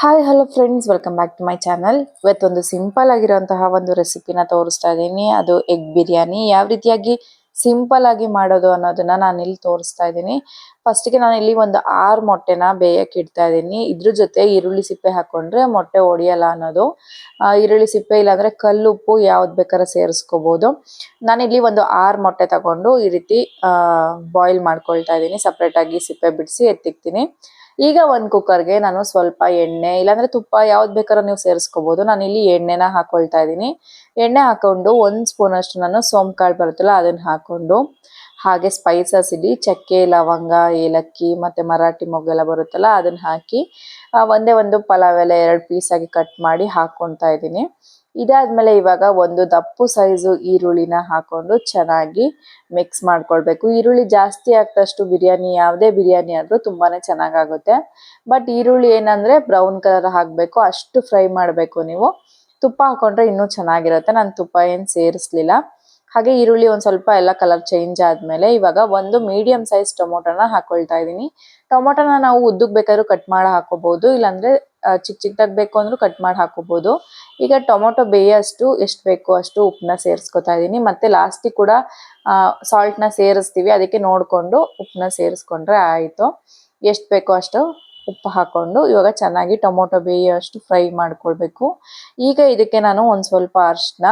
Hi hello friends welcome back to my channel ಇವತ್ತೊಂದು simple ಆಗಿರುವಂತಹ ಒಂದು ರೆಸಿಪಿನ ತೋರಿಸ್ತಾ ಇದ್ದೀನಿ. ಅದು ಎಗ್ ಬಿರಿಯಾನಿ ಯಾವ ರೀತಿಯಾಗಿ ಸಿಂಪಲ್ ಆಗಿ ಮಾಡೋದು ಅನ್ನೋದನ್ನ ನಾನು ಇಲ್ಲಿ ತೋರಿಸ್ತಾ ಇದ್ದೀನಿ. ಫಸ್ಟ್ಗೆ ನಾನು ಇಲ್ಲಿ ಒಂದು ಆರು ಮೊಟ್ಟೆನ ಬೇಯಕ್ಕೆ ಇಡ್ತಾ ಇದ್ದೀನಿ. ಇದ್ರ ಜೊತೆ ಈರುಳ್ಳಿ ಸಿಪ್ಪೆ ಹಾಕೊಂಡ್ರೆ ಮೊಟ್ಟೆ ಒಡೆಯಲ್ಲ ಅನ್ನೋದು. ಈರುಳ್ಳಿ ಸಿಪ್ಪೆ ಇಲ್ಲಾಂದ್ರೆ ಕಲ್ಲುಪ್ಪು ಯಾವ್ದು ಬೇಕಾದ್ರೆ ಸೇರಿಸ್ಕೋಬಹುದು ನಾನಿಲ್ಲಿ ಒಂದು ಆರು ಮೊಟ್ಟೆ ತಗೊಂಡು ಈ ರೀತಿ ಬಾಯ್ಲ್ ಮಾಡ್ಕೊಳ್ತಾ ಇದ್ದೀನಿ. ಸಪ್ರೇಟ್ ಆಗಿ ಸಿಪ್ಪೆ ಬಿಡಿಸಿ ಎತ್ತಿಕ್ತೀನಿ. ಈಗ ಒಂದು ಕುಕ್ಕರ್ಗೆ ನಾನು ಸ್ವಲ್ಪ ಎಣ್ಣೆ, ಇಲ್ಲಾಂದ್ರೆ ತುಪ್ಪ ಯಾವ್ದು ಬೇಕಾದ್ರೂ ನೀವು ಸೇರಿಸ್ಕೋಬಹುದು ನಾನು ಇಲ್ಲಿ ಎಣ್ಣೆನ ಹಾಕೊಳ್ತಾ ಇದ್ದೀನಿ. ಎಣ್ಣೆ ಹಾಕೊಂಡು ಒಂದು ಸ್ಪೂನ್ ಅಷ್ಟು ನಾನು ಸೋಂಕಾಳು ಬರುತ್ತಲ್ಲ, ಅದನ್ನ ಹಾಕೊಂಡು ಹಾಗೆ ಸ್ಪೈಸಸ್ ಇಲ್ಲಿ ಚಕ್ಕೆ, ಲವಂಗ, ಏಲಕ್ಕಿ ಮತ್ತೆ ಮರಾಠಿ ಮೊಗ್ಗೆಲ್ಲ ಬರುತ್ತಲ್ಲ, ಅದನ್ನ ಹಾಕಿ ಒಂದೇ ಒಂದು ಪಲಾವ್ ಎಲೆ ಎರಡು ಪೀಸ್ ಆಗಿ ಕಟ್ ಮಾಡಿ ಹಾಕೊಂತಾ ಇದ್ದೀನಿ. ಇದಾದ್ಮೇಲೆ ಇವಾಗ ಒಂದು ದಪ್ಪು ಸೈಜು ಈರುಳ್ಳಿನ ಹಾಕೊಂಡು ಚೆನ್ನಾಗಿ ಮಿಕ್ಸ್ ಮಾಡ್ಕೊಳ್ಬೇಕು. ಈರುಳ್ಳಿ ಜಾಸ್ತಿ ಆಗ್ತಷ್ಟು ಬಿರಿಯಾನಿ, ಯಾವುದೇ ಬಿರಿಯಾನಿ ಆದರೂ ತುಂಬಾ ಚೆನ್ನಾಗಾಗುತ್ತೆ. ಬಟ್ ಈರುಳ್ಳಿ ಏನಂದ್ರೆ ಬ್ರೌನ್ ಕಲರ್ ಹಾಕಬೇಕು, ಅಷ್ಟು ಫ್ರೈ ಮಾಡಬೇಕು ನೀವು. ತುಪ್ಪ ಹಾಕೊಂಡ್ರೆ ಇನ್ನೂ ಚೆನ್ನಾಗಿರುತ್ತೆ. ನಾನು ತುಪ್ಪ ಏನು ಸೇರಿಸ್ಲಿಲ್ಲ. ಹಾಗೆ ಈರುಳ್ಳಿ ಒಂದು ಸ್ವಲ್ಪ ಎಲ್ಲ ಕಲರ್ ಚೇಂಜ್ ಆದ್ಮೇಲೆ ಇವಾಗ ಒಂದು ಮೀಡಿಯಂ ಸೈಜ್ ಟೊಮೊಟೊನ ಹಾಕೊಳ್ತಾ ಇದ್ದೀನಿ. ಟೊಮೊಟೊನ ನಾವು ಉದ್ದಕ್ಕೆ ಬೇಕಾದ್ರೂ ಕಟ್ ಮಾಡಿ ಹಾಕೋಬಹುದು ಇಲ್ಲಾಂದ್ರೆ ಚಿಕ್ಕ ಚಿಕ್ಕದಾಗಿ ಬೇಕು ಅಂದ್ರೂ ಕಟ್ ಮಾಡಿ ಹಾಕೋಬಹುದು ಈಗ ಟೊಮೊಟೊ ಬೇಯಷ್ಟು ಎಷ್ಟು ಬೇಕು ಅಷ್ಟು ಉಪ್ಪನ್ನ ಸೇರಿಸ್ಕೊತಾ ಇದೀನಿ ಮತ್ತೆ ಲಾಸ್ಟಿಗೆ ಕೂಡ ಸಾಲ್ಟ್ನ ಸೇರಿಸ್ತೀವಿ, ಅದಕ್ಕೆ ನೋಡ್ಕೊಂಡು ಉಪ್ಪನ್ನ ಸೇರಿಸ್ಕೊಂಡ್ರೆ ಆಯಿತು. ಎಷ್ಟು ಬೇಕೋ ಅಷ್ಟು ಉಪ್ಪು ಹಾಕೊಂಡು ಇವಾಗ ಚೆನ್ನಾಗಿ ಟೊಮೊಟೊ ಬೇಯೋಷ್ಟು ಫ್ರೈ ಮಾಡ್ಕೊಳ್ಬೇಕು. ಈಗ ಇದಕ್ಕೆ ನಾನು ಒಂದು ಸ್ವಲ್ಪ ಅರಿಶಿನ,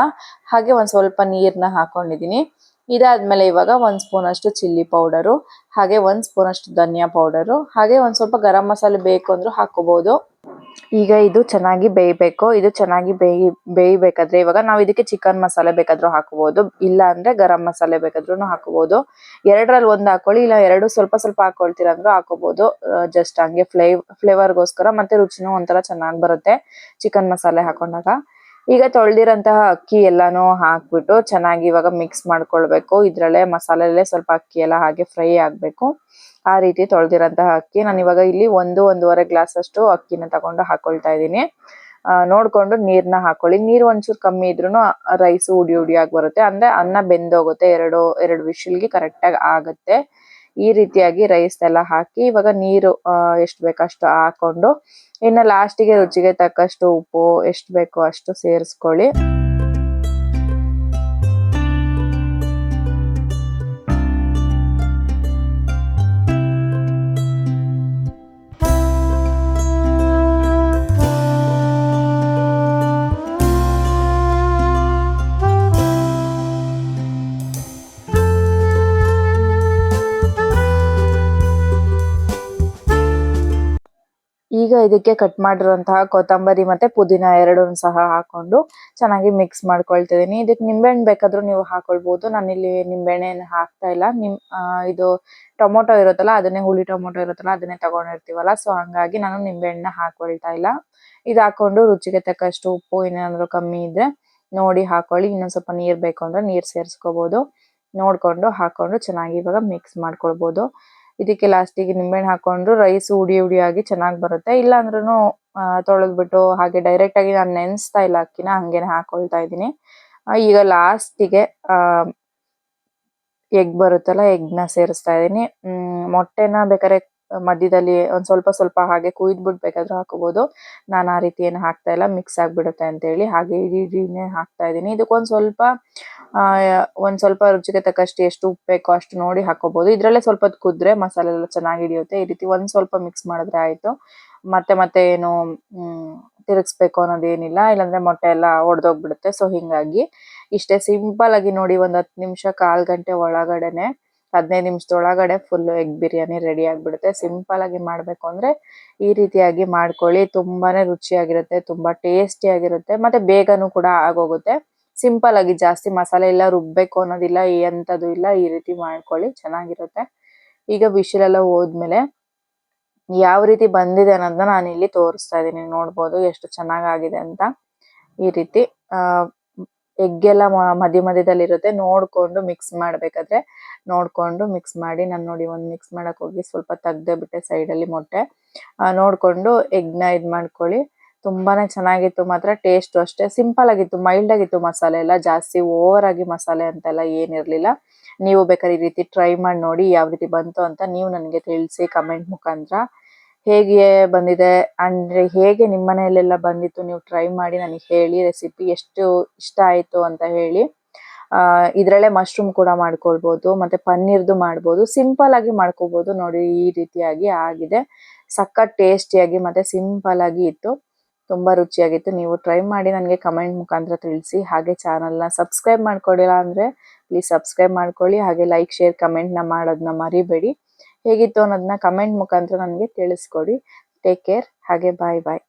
ಹಾಗೆ ಒಂದು ಸ್ವಲ್ಪ ನೀರನ್ನ ಹಾಕ್ಕೊಂಡಿದ್ದೀನಿ ಇದಾದಮೇಲೆ ಇವಾಗ ಒಂದು ಸ್ಪೂನ್ ಅಷ್ಟು ಚಿಲ್ಲಿ ಪೌಡರು, ಹಾಗೆ ಒಂದು ಸ್ಪೂನ್ ಅಷ್ಟು ಧನಿಯಾ ಪೌಡರು, ಹಾಗೆ ಒಂದು ಸ್ವಲ್ಪ ಗರಂ ಮಸಾಲೆ ಬೇಕು ಅಂದರೂ ಹಾಕೋಬಹುದು ಈಗ ಇದು ಚೆನ್ನಾಗಿ ಬೇಯಬೇಕು, ಇದು ಚೆನ್ನಾಗಿ ಬೇಯಿ, ಬೇಯಬೇಕಾದ್ರೆ ಇವಾಗ ನಾವು ಇದಕ್ಕೆ ಚಿಕನ್ ಮಸಾಲೆ ಬೇಕಾದ್ರೂ ಹಾಕ್ಬೋದು, ಇಲ್ಲ ಅಂದ್ರೆ ಗರಂ ಮಸಾಲೆ ಬೇಕಾದ್ರೂ ಹಾಕ್ಬೋದು. ಎರಡರಲ್ಲಿ ಒಂದ್ ಹಾಕೊಳ್ಳಿ, ಇಲ್ಲ ಎರಡು ಸ್ವಲ್ಪ ಸ್ವಲ್ಪ ಹಾಕೊಳ್ತೀರ ಅಂದ್ರೂ ಹಾಕೋಬಹುದು ಜಸ್ಟ್ ಹಂಗೆ ಫ್ಲೇವ್ ಫ್ಲೇವರ್ಗೋಸ್ಕರ ಮತ್ತೆ ರುಚಿನೂ ಒಂಥರ ಚೆನ್ನಾಗಿ ಬರುತ್ತೆ ಚಿಕನ್ ಮಸಾಲೆ ಹಾಕೊಂಡಾಗ. ಈಗ ತೊಳೆದಿರೋಂತಹ ಅಕ್ಕಿ ಎಲ್ಲಾನು ಹಾಕ್ಬಿಟ್ಟು ಚೆನ್ನಾಗಿ ಇವಾಗ ಮಿಕ್ಸ್ ಮಾಡ್ಕೊಳ್ಬೇಕು. ಇದ್ರಲ್ಲೇ ಮಸಾಲೆಲ್ಲೇ ಸ್ವಲ್ಪ ಅಕ್ಕಿ ಎಲ್ಲ ಹಾಗೆ ಫ್ರೈ ಆಗ್ಬೇಕು. ಆ ರೀತಿ ತೊಳೆದಿರೋಂತಹ ಅಕ್ಕಿ. ನಾನು ಇವಾಗ ಇಲ್ಲಿ ಒಂದು, ಒಂದೂವರೆ ಗ್ಲಾಸ್ ಅಷ್ಟು ಅಕ್ಕಿನ ತಗೊಂಡು ಹಾಕೊಳ್ತಾ ಇದ್ದೀನಿ. ನೋಡ್ಕೊಂಡು ನೀರ್ನ ಹಾಕೊಳ್ಳಿ. ನೀರು ಒಂಚೂರು ಕಮ್ಮಿ ಇದ್ರೂ ರೈಸ್ ಉಡಿ ಉಡಿಯಾಗಿ ಬರುತ್ತೆ. ಅಂದ್ರೆ ಅನ್ನ ಬೆಂದೋಗುತ್ತೆ. ಎರಡು ಎರಡು ವಿಷಲ್ಗೆ ಕರೆಕ್ಟಾಗಿ ಆಗುತ್ತೆ. ಈ ರೀತಿಯಾಗಿ ರೈಸ್ ಎಲ್ಲ ಹಾಕಿ ಇವಾಗ ನೀರು ಎಷ್ಟು ಬೇಕಷ್ಟು ಹಾಕೊಂಡು ಇನ್ನು ಲಾಸ್ಟಿಗೆ ರುಚಿಗೆ ತಕ್ಕಷ್ಟು ಉಪ್ಪು ಎಷ್ಟು ಬೇಕೋ ಅಷ್ಟು ಸೇರಿಸ್ಕೊಳ್ಳಿ. ಇದಕ್ಕೆ ಕಟ್ ಮಾಡಿರುವಂತಹ ಕೊತ್ತಂಬರಿ ಮತ್ತೆ ಪುದೀನ ಎರಡನ್ನೂ ಸಹ ಹಾಕೊಂಡು ಚೆನ್ನಾಗಿ ಮಿಕ್ಸ್ ಮಾಡ್ಕೊಳ್ತಿದ್ದೀನಿ. ಇದಕ್ಕೆ ನಿಂಬೆಹಣ್ಣು ಬೇಕಾದ್ರೂ ನೀವು ಹಾಕೊಳ್ಬಹುದು ನಾನಿಲ್ಲಿ ನಿಂಬೆಹಣ್ಣು ಹಾಕ್ತಾ ಇಲ್ಲ. ನಿಮ್ ಇದು ಟೊಮೊಟೊ ಇರುತ್ತಲ್ಲ, ಅದನ್ನೇ ಹುಳಿ ಟೊಮೊಟೊ ಇರುತ್ತಲ್ಲ, ಅದನ್ನೇ ತಗೊಂಡಿರ್ತೀವಲ್ಲ. ಸೊ ಹಂಗಾಗಿ ನಾನು ನಿಂಬೆಹಣ್ಣ ಹಾಕೊಳ್ತಾ ಇಲ್ಲ. ಇದು ಹಾಕೊಂಡು ರುಚಿಗೆ ತಕ್ಕಷ್ಟು ಉಪ್ಪು, ಏನಾದ್ರು ಕಮ್ಮಿ ಇದ್ರೆ ನೋಡಿ ಹಾಕೊಳ್ಳಿ. ಇನ್ನೊಂದ್ ಸ್ವಲ್ಪ ನೀರ್ ಬೇಕು ಅಂದ್ರೆ ನೀರ್ ಸೇರಿಸ್ಕೋಬಹುದು ನೋಡ್ಕೊಂಡು ಹಾಕೊಂಡು ಚೆನ್ನಾಗಿ ಇವಾಗ ಮಿಕ್ಸ್ ಮಾಡ್ಕೊಳ್ಬಹುದು ಇದಕ್ಕೆ ಲಾಸ್ಟಿಗೆ ನಿಂಬೆಹಣ್ಣು ಹಾಕೊಂಡು ರೈಸ್ ಉಡಿ ಉಡಿಯಾಗಿ ಚೆನ್ನಾಗಿ ಬರುತ್ತೆ. ಇಲ್ಲ ಅಂದ್ರೂ ತೊಳೆದ್ಬಿಟ್ಟು ಹಾಗೆ ಡೈರೆಕ್ಟ್ ಆಗಿ ನಾನು ನೆನೆಸ್ತಾ ಇಲ್ಲ ಅಕ್ಕಿನ, ಹಂಗೇನೆ ಹಾಕೊಳ್ತಾ ಇದ್ದೀನಿ. ಈಗ ಲಾಸ್ಟಿಗೆ ಎಗ್ ಬರುತ್ತಲ್ಲ ಎಗ್ನ ಸೇರಿಸ್ತಾ ಹ್ಮ್, ಮೊಟ್ಟೆನ ಬೇಕಾದ್ರೆ ಮಧ್ಯದಲ್ಲಿ ಒಂದ್ ಸ್ವಲ್ಪ ಸ್ವಲ್ಪ ಹಾಗೆ ಕುಯ್ದು ಬಿಡ್ಬೇಕಾದ್ರೂ ಹಾಕೋಬಹುದು ನಾನು ಆ ರೀತಿ ಏನು ಹಾಕ್ತಾ ಇಲ್ಲ ಮಿಕ್ಸ್ ಆಗ್ಬಿಡುತ್ತೆ ಅಂತ ಹೇಳಿ ಹಾಗೆ ಇಡೀ ಇಡೀನೇ ಹಾಕ್ತಾ ಇದೀನಿ ಇದಕ್ಕೊಂದ್ ಸ್ವಲ್ಪ, ಆ, ಒಂದ್ ಸ್ವಲ್ಪ ರುಚಿಗೆ ತಕ್ಕಷ್ಟು ಎಷ್ಟು ಉಪ್ಪು ಬೇಕೋ ಅಷ್ಟು ನೋಡಿ ಹಾಕೋಬಹುದು ಇದ್ರಲ್ಲೇ ಸ್ವಲ್ಪ ಹೊತ್ತು ಕುದ್ರೆ ಮಸಾಲೆ ಎಲ್ಲ ಚೆನ್ನಾಗಿ ಹಿಡಿಯುತ್ತೆ. ಈ ರೀತಿ ಒಂದ್ ಸ್ವಲ್ಪ ಮಿಕ್ಸ್ ಮಾಡಿದ್ರೆ ಆಯ್ತು. ಮತ್ತೆ ಮತ್ತೆ ಏನು, ಹ್ಮ್, ತಿರುಗಿಸ್ಬೇಕು ಅನ್ನೋದೇನಿಲ್ಲ. ಇಲ್ಲಾಂದ್ರೆ ಮೊಟ್ಟೆ ಎಲ್ಲ ಒಡೆದೋಗ್ಬಿಡುತ್ತೆ. ಸೊ ಹಿಂಗಾಗಿ ಇಷ್ಟೇ ಸಿಂಪಲ್ ಆಗಿ ನೋಡಿ ಒಂದ್ ಹತ್ತು ನಿಮಿಷ, ಕಾಲ್ ಗಂಟೆ ಒಳಗಡೆನೆ ಹದಿನೈದು ನಿಮಿಷದೊಳಗಡೆ ಫುಲ್ ಎಗ್ ಬಿರಿಯಾನಿ ರೆಡಿ ಆಗಿಬಿಡುತ್ತೆ. ಸಿಂಪಲ್ ಆಗಿ ಮಾಡಬೇಕು ಅಂದ್ರೆ ಈ ರೀತಿಯಾಗಿ ಮಾಡ್ಕೊಳ್ಳಿ. ತುಂಬಾನೇ ರುಚಿಯಾಗಿರುತ್ತೆ, ತುಂಬಾ ಟೇಸ್ಟಿ ಆಗಿರುತ್ತೆ, ಮತ್ತೆ ಬೇಗನೂ ಕೂಡ ಆಗೋಗುತ್ತೆ. ಸಿಂಪಲ್ ಆಗಿ ಜಾಸ್ತಿ ಮಸಾಲೆ ಎಲ್ಲ ರುಬ್ಬೇಕು ಅನ್ನೋದಿಲ್ಲ ಎಂಥದ್ದು ಇಲ್ಲ, ಈ ರೀತಿ ಮಾಡ್ಕೊಳ್ಳಿ, ಚೆನ್ನಾಗಿರುತ್ತೆ. ಈಗ ಬಿಸಿಲೆಲ್ಲ ಹೋದ್ಮೇಲೆ ಯಾವ ರೀತಿ ಬಂದಿದೆ ಅನ್ನೋದನ್ನ ನಾನು ಇಲ್ಲಿ ತೋರಿಸ್ತಾ ಇದ್ದೀನಿ. ನೋಡ್ಬೋದು ಎಷ್ಟು ಚೆನ್ನಾಗಾಗಿದೆ ಅಂತ ಈ ರೀತಿ. ಎಗ್ ಎಲ್ಲ ಮಧ್ಯ ಮಧ್ಯದಲ್ಲಿ ಇರುತ್ತೆ ನೋಡ್ಕೊಂಡು ಮಿಕ್ಸ್ ಮಾಡ್ಬೇಕಾದ್ರೆ ನೋಡ್ಕೊಂಡು ಮಿಕ್ಸ್ ಮಾಡಿ, ನಾನು ನೋಡಿ ಒಂದು ಮಿಕ್ಸ್ ಮಾಡಕ್ ಹೋಗಿ ಸ್ವಲ್ಪ ತೆಗ್ದೇ ಬಿಟ್ಟೆ ಸೈಡ್ ಅಲ್ಲಿ ಮೊಟ್ಟೆ. ನೋಡ್ಕೊಂಡು ಎಗ್ನ ಇದ್ ಮಾಡ್ಕೊಳ್ಳಿ. ತುಂಬಾನೇ ಚೆನ್ನಾಗಿತ್ತು ಮಾತ್ರ ಟೇಸ್ಟ್ ಅಷ್ಟೇ. ಸಿಂಪಲ್ ಆಗಿತ್ತು ಮೈಲ್ಡ್ ಆಗಿತ್ತು ಮಸಾಲೆ ಎಲ್ಲ, ಜಾಸ್ತಿ ಓವರ್ ಆಗಿ ಮಸಾಲೆ ಅಂತೆಲ್ಲ ಏನಿರಲಿಲ್ಲ. ನೀವು ಬೇಕಾದ್ರೆ ಈ ರೀತಿ ಟ್ರೈ ಮಾಡಿ ನೋಡಿ, ಯಾವ ರೀತಿ ಬಂತು ಅಂತ ನೀವು ನನಗೆ ತಿಳಿಸಿ ಕಮೆಂಟ್ ಮುಖಾಂತರ. ಹೇಗೆ ಬಂದಿದೆ ಅಂದ್ರೆ ಹೇಗೆ ನಿಮ್ಮ ಮನೆಯಲ್ಲೆಲ್ಲ ಬಂದಿತ್ತು ನೀವು ಟ್ರೈ ಮಾಡಿ ನನಗೆ ಹೇಳಿ ರೆಸಿಪಿ ಎಷ್ಟು ಇಷ್ಟ ಆಯ್ತು ಅಂತ ಹೇಳಿ. ಇದರಲ್ಲೇ ಇದ್ರಲ್ಲೇ ಮಶ್ರೂಮ್ ಕೂಡ ಮಾಡ್ಕೊಳ್ಬಹುದು ಮತ್ತೆ ಪನ್ನೀರ್ದು ಮಾಡ್ಬೋದು ಸಿಂಪಲ್ ಆಗಿ ಮಾಡ್ಕೋಬಹುದು ನೋಡಿ, ಈ ರೀತಿಯಾಗಿ ಆಗಿದೆ. ಸಖತ್ ಟೇಸ್ಟಿಯಾಗಿ ಮತ್ತೆ ಸಿಂಪಲ್ ಆಗಿ ಇತ್ತು. ತುಂಬಾ ರುಚಿಯಾಗಿತ್ತು. ನೀವು ಟ್ರೈ ಮಾಡಿ ನನಗೆ ಕಮೆಂಟ್ ಮುಖಾಂತರ ತಿಳಿಸಿ. ಹಾಗೆ ಚಾನಲ್ನ ಸಬ್ಸ್ಕ್ರೈಬ್ ಮಾಡ್ಕೊಳ್ಳಿಲ್ಲ ಅಂದ್ರೆ ಪ್ಲೀಸ್ ಸಬ್ಸ್ಕ್ರೈಬ್ ಮಾಡ್ಕೊಳ್ಳಿ. ಹಾಗೆ ಲೈಕ್ ಶೇರ್ ಕಮೆಂಟ್ನ ಮಾಡೋದನ್ನ ಮರಿಬೇಡಿ. ಹೇಗಿತ್ತು ಅನ್ನೋದನ್ನ ಕಮೆಂಟ್ ಮುಖಾಂತರ ನನಗೆ ತಿಳಿಸ್ಕೊಡಿ. ಟೇಕ್ ಕೇರ್ ಹಾಗೆ ಬಾಯ್ ಬಾಯ್